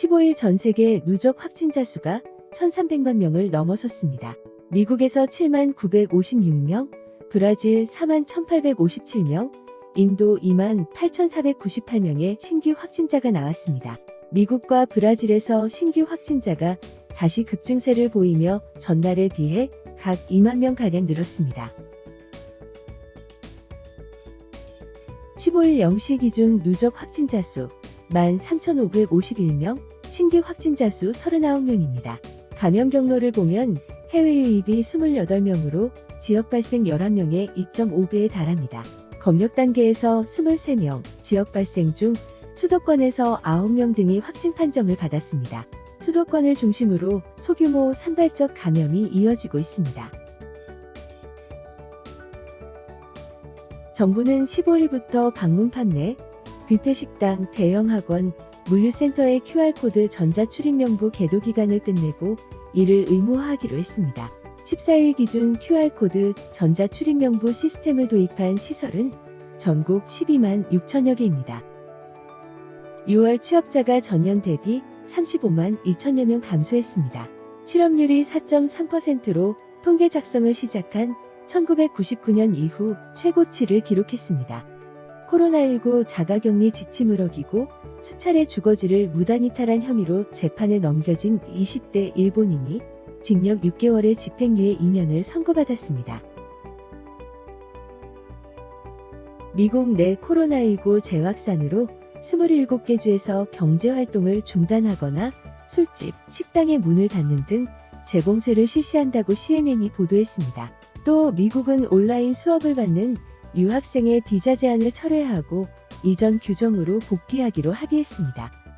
15일 전 세계 누적 확진자 수가 1,300만 명을 넘어섰습니다. 미국에서 7만 956명, 브라질 4만 1,857명, 인도 2만 8,498명의 신규 확진자가 나왔습니다. 미국과 브라질에서 신규 확진자가 다시 급증세를 보이며 전날에 비해 각 2만 명가량 늘었습니다. 15일 0시 기준 누적 확진자 수 13,551명, 신규 확진자 수 39명입니다. 감염 경로를 보면 해외 유입이 28명으로 지역 발생 11명의 2.5배에 달합니다. 검역 단계에서 23명, 지역 발생 중 수도권에서 9명 등이 확진 판정을 받았습니다. 수도권을 중심으로 소규모 산발적 감염이 이어지고 있습니다. 정부는 15일부터 방문 판매, 뷔페 식당, 대형 학원, 물류센터의 QR코드 전자출입명부 개도 기간을 끝내고 이를 의무화하기로 했습니다. 14일 기준 QR코드 전자출입명부 시스템을 도입한 시설은 전국 12만 6천여 개입니다. 6월 취업자가 전년 대비 35만 2천여 명 감소했습니다. 실업률이 4.3%로 통계 작성을 시작한 1999년 이후 최고치를 기록했습니다. 코로나19 자가격리 지침을 어기고 수차례 주거지를 무단이탈한 혐의로 재판에 넘겨진 20대 일본인이 징역 6개월의 집행유예 2년을 선고받았습니다. 미국 내 코로나19 재확산으로 27개 주에서 경제활동을 중단하거나 술집, 식당의 문을 닫는 등 재봉쇄를 실시한다고 CNN이 보도했습니다. 또 미국은 온라인 수업을 받는 유학생의 비자 제한을 철회하고 이전 규정으로 복귀하기로 합의했습니다.